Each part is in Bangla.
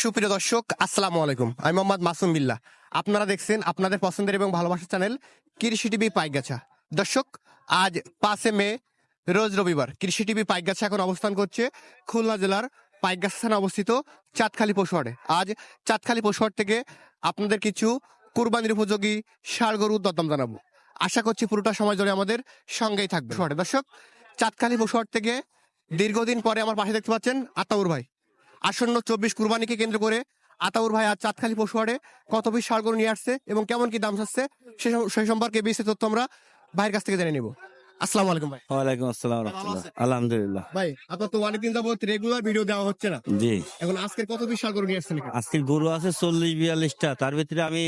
সুপ্রিয় দর্শক, আসসালামু আলাইকুম। আমি মোহাম্মদ মাসুম বিল্লাহ। আপনারা দেখছেন আপনাদের পছন্দের এবং ভালোবাসার চ্যানেল কৃষি টিভি পাইগাছা দর্শক, আজ পাঁচে মে, রোজ রবিবার কৃষি টিভি পাইগাছা এখন অবস্থান করছে খুলনা জেলার পাইগাছা স্থানে অবস্থিত চাঁদখালি পশুহাটে আজ চাঁদখালি পশুহাট থেকে আপনাদের কিছু কুরবানির উপযোগী ষাড় গরুর দরদাম জানাব। আশা করছি পুরোটা সময় ধরে আমাদের সঙ্গেই থাকবে দর্শক, চাঁদখালি পশুহাট থেকে দীর্ঘদিন পরে আমার পাশে দেখতে পাচ্ছেন আতাউর ভাই। আসন্ন চব্বিশ কুরবানিকে কেন্দ্র করে আতাউর ভাই আজ চাঁদখালি পশুহাটে কত পিস সারগরু নিয়ে আসছে এবং কেমন কি দাম চাচ্ছে সে সম্পর্কে বিস্তারিত তথ্য আমরা ভাইয়ের কাছ থেকে জেনে নিব। আসসালামু আলাইকুম ভাই। ওয়ালাইকুম আসসালাম রহমতুল্লাহ? আলহামদুলিল্লাহ। ভাই আপনার তো অনেকদিন যাবত রেগুলার ভিডিও দেওয়া হচ্ছে না? জি। এখন আজকের কত গরু নিয়ে আসছেন এখানে? আজকের গরু আছে চল্লিশ বিয়াল্লিশটা তার ভিতরে আমি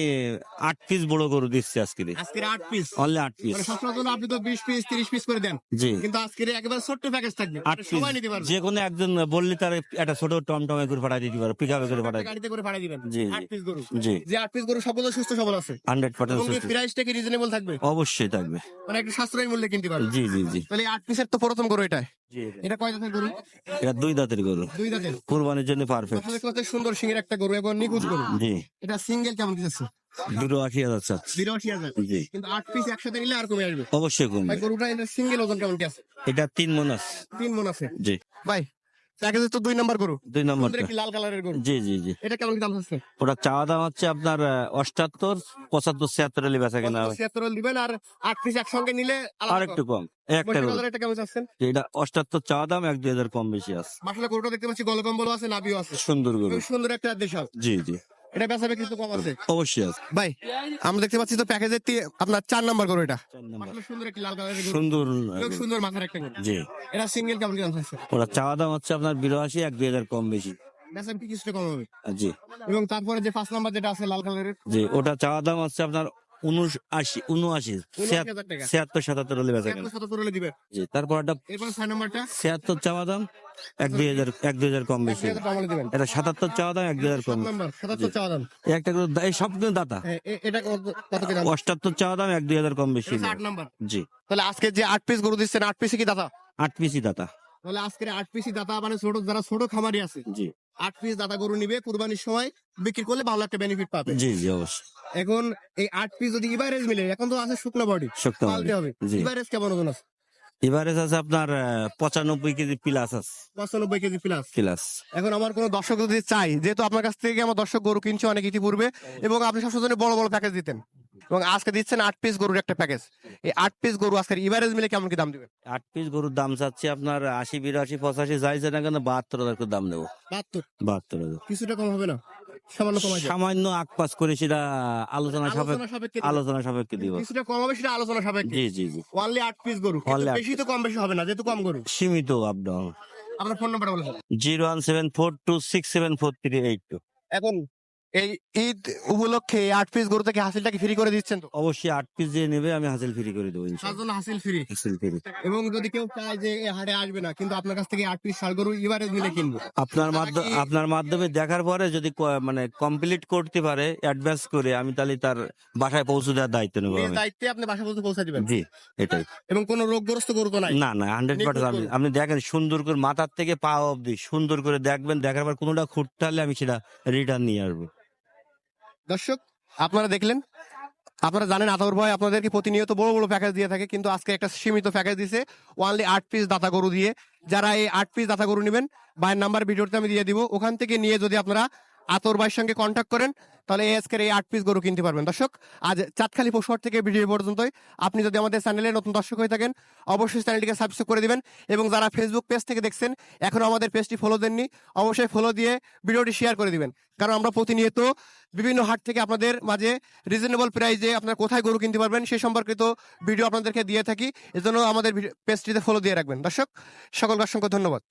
আট পিস বড় গরু দিচ্ছি আজকে। আজকের আট পিস অনলি আট পিস সবসময় জন্য আপনি তো বিশ পিস তিরিশ পিস করে দেন। জি। কিন্তু একেবারে ছোট্ট প্যাকেজ থাকবে। আট পিস সবাই নিতে পারবে। যে কোনো একজন বললে তার একটা ছোট টমটমে করে পাঠাই দিতে পারো পিক আপে করে পাঠাই গাড়িতে করে দিবেন। জি, আট। পিস গরু। জি। যে আট পিস গরু সবগুলো সুস্থ সবল আছে। হান্ড্রেড পার্সেন্ট প্রাইসটা কি রিজনেবল থাকবে? অবশ্যই থাকবে। মানে একটা সাশ্রয়ী মূল্যে কিনতে পারবে। জি জি জি। তাহলে আট পিসের তো প্রথম গরু এটা এটা কয় দাঁতের গরু? এটা দুই দাঁতের গরু। দুই দাঁতের? কোরবানির জন্য পারফেক্ট কত সুন্দর সিংহের একটা গরু এবং নিখুঁত গরু। জি। এটা সিঙ্গেল কেমন দিতেছে দুটো আশি হাজার চাচ্ছি। বিরাশি হাজার। জি। কিন্তু আট পিস একসাথে নিলে আর কমে আসবে। অবশ্যই কমবে। গরুটা এটা সিঙ্গেল ওজন কেমন কি আছে? এটা তিন মন আছে। তিন মন আছে। জি। ভাই প্যাকেজে তো দুই নম্বর গরু। দুই সুন্দর লাল কালারের গরু। জি জি জি। এটা কেমন দাম আছে ওটা চাওয়া দাম হচ্ছে আপনার অষ্টাত্তর পঁচাত্তর ছিয়াত্তর কেনা ছিয়াত্তর আর আট পিস একসঙ্গে নিলে আলাদা আর একটু কম একটা বত্রিশ এটা কেমন চাচ্ছেন? এটা অষ্টাত্তর চাওয়া দাম এক দুই হাজার কম বেশি আছে। মাসালা গরুটা দেখতে পাচ্ছি গলকম্বল আছে নাবিও আছে। সুন্দর গরু। সুন্দর একটা দেশ জি জি। এটা বেচা বিক্রি তো কম আছে। অবশ্যই আছে। ভাই আমরা দেখতে পাচ্ছি তো প্যাকেজের আপনার চার নাম্বার করে এটা। সুন্দর একটি লাল কালারের সুন্দর সুন্দর মাথার একটা জি। এটা সিঙ্গেল কেমন কেমন ওরা চাওয়া দাম হচ্ছে আপনার বিরাশি এক দুই হাজার কম বেশি। কিছুটা কম হবে। জি। এবং তারপরে যে পাঁচ নাম্বার যেটা আছে লাল কালারের। জি ওটা চাওয়া দাম হচ্ছে আপনার উনআশি উনআশি ছিয়াত্তর সাতাত্তর হলে বেচা কেনা। জি তারপর একটা ছিয়াত্তর চাওয়া দাম এক দুই হাজার এক দুই হাজার কম বেশি। এটা সাতাত্তর চাওয়া দাম এক দুই হাজার কম। চাওয়া দাম। এই একটা এই সব কিন্তু দাতা। অষ্টাত্তর চাওয়া দাম এক দুই হাজার কম বেশি জি। তাহলে আজকে যে আট পিস গরু দিচ্ছেন আট পিসে কি দাদা আট পিসি দাতা। তাহলে আজকের আট পিসি দাতা মানে ছোট যারা ছোট খামারি আছে জি। আট পিস দাতা গরু নিবে কুরবানির সময় বিক্রি করলে ভালো একটা বেনিফিট পাবে। জি জি অবশ্যই। এখন এই আট পিস যদি ইভারেজ মিলে এখন তো আছে শুকনো বডি পালতে হবে। জি। ইভারেজ কেমন ওজন আছে? এবারে আছে আপনার পঁচানব্বই কেজি প্লাস আছে। পঁচানব্বই কেজি প্লাস প্লাস এখন আমার কোনো দর্শক যদি চাই যেহেতু আপনার কাছ থেকে আমার দর্শক গরু কিনছে অনেক ইতিপূর্বে এবং আপনি সবসময় বড় বড় প্যাকেজ দিতেন। এবং আজকে দিচ্ছেন আট পিস গরুর একটা প্যাকেজ এই আট পিস গরু আজকের ইভারেজ মিলে কেমন কি দাম দিবেন? আট পিস গরুর দাম চাচ্ছি আপনার আশি বিরাশি পঁচাশি যাইছে না কেন বাহাত্তর হাজার করে দাম নেব। বাহাত্তর? বাহাত্তর হাজার। কিছুটা কম হবে না? সামান্য আক পাস করে সেটা আলোচনা সাপেক্ষে আলোচনা সাপেক্ষে দিব। কিছুটা কম হবে সেটা আলোচনা সাপেক্ষে। জি জি জি। অনলি আট পিস গরু। বেশি তো কম বেশি হবে না যেহেতু কম গরু। সীমিত আপ ডাউন আপনার ফোন নাম্বারটা বলে zero one seven four two six seven four three eight two. এখন এই ঈদ উপলক্ষে আট পিস গরু থেকে হাসিলটাকে ফ্রি করে দিচ্ছেন তো? অবশ্যই আট পিস যে নেবে আমি হাসিল ফ্রি করে দেবো হাসিল ফ্রি হাসিল ফ্রি এবং যদি কেউ চায় যে এই হাটে আসবে না কিন্তু আপনার কাছ থেকে আট পিস ষাড় গরু এবারে মিলে কিনবো। আপনার মাধ্যমে আপনার মাধ্যমে দেখার পরে যদি ক- মানে কমপ্লিট করতে পারে অ্যাডভান্স করে আমি তাহলে তার বাসায় পৌঁছে দেওয়ার দায়িত্ব নেব নিজ আমি। দায়িত্বে আপনি বাসা পর্যন্ত পৌঁছে দিবেন? জি এটাই। এবং কোনো রোগগ্রস্ত গরু তো নাই? না না হান্ড্রেড নিখুঁত পার্সেন্ট আপনি আপনি দেখেন সুন্দর করে মাথার থেকে পা অবধি সুন্দর করে দেখবেন দেখার পর কোনোটা খুঁটতে হলে আমি সেটা রিটার্ন নিয়ে আসব। দর্শক, আপনারা দেখলেন, আপনারা জানেন আতর ভাই আপনাদেরকে প্রতিনিয়ত বড় বড় প্যাকেজ দিয়ে থাকে, কিন্তু আজকে একটা সীমিত প্যাকেজ দিছে ওয়ানলি আট পিস দাতা গরু দিয়ে। যারা এই আট পিস দাতা গরু নেবেন, ভাইয়ের নাম্বার ভিডিওতে আমি দিয়ে দিব। ওখান থেকে নিয়ে যদি আপনারা আতর ভাইয়ের সঙ্গে কন্ট্যাক্ট করেন, তাহলে আজকের এই আট পিস গরু কিনতে পারবেন। দর্শক, আজ চাঁদখালি পশুহাট থেকে ভিডিও পর্যন্তই। আপনি যদি আমাদের চ্যানেলে নতুন দর্শক হয়ে থাকেন, অবশ্যই চ্যানেলটিকে সাবস্ক্রাইব করে দিবেন এবং যারা ফেসবুক পেজ থেকে দেখছেন, এখনও আমাদের পেজটি ফলো দেননি, অবশ্যই ফলো দিয়ে ভিডিওটি শেয়ার করে দিবেন। কারণ আমরা প্রতিনিয়ত বিভিন্ন হাট থেকে আপনাদের মাঝে রিজনেবল প্রাইসে আপনারা কোথায় গরু কিনতে পারবেন সেই সম্পর্কিত ভিডিও আপনাদেরকে দিয়ে থাকি। এজন্য আমাদের পেজটিতে ফলো দিয়ে রাখবেন। দর্শক, সকলকে অসংখ্য ধন্যবাদ।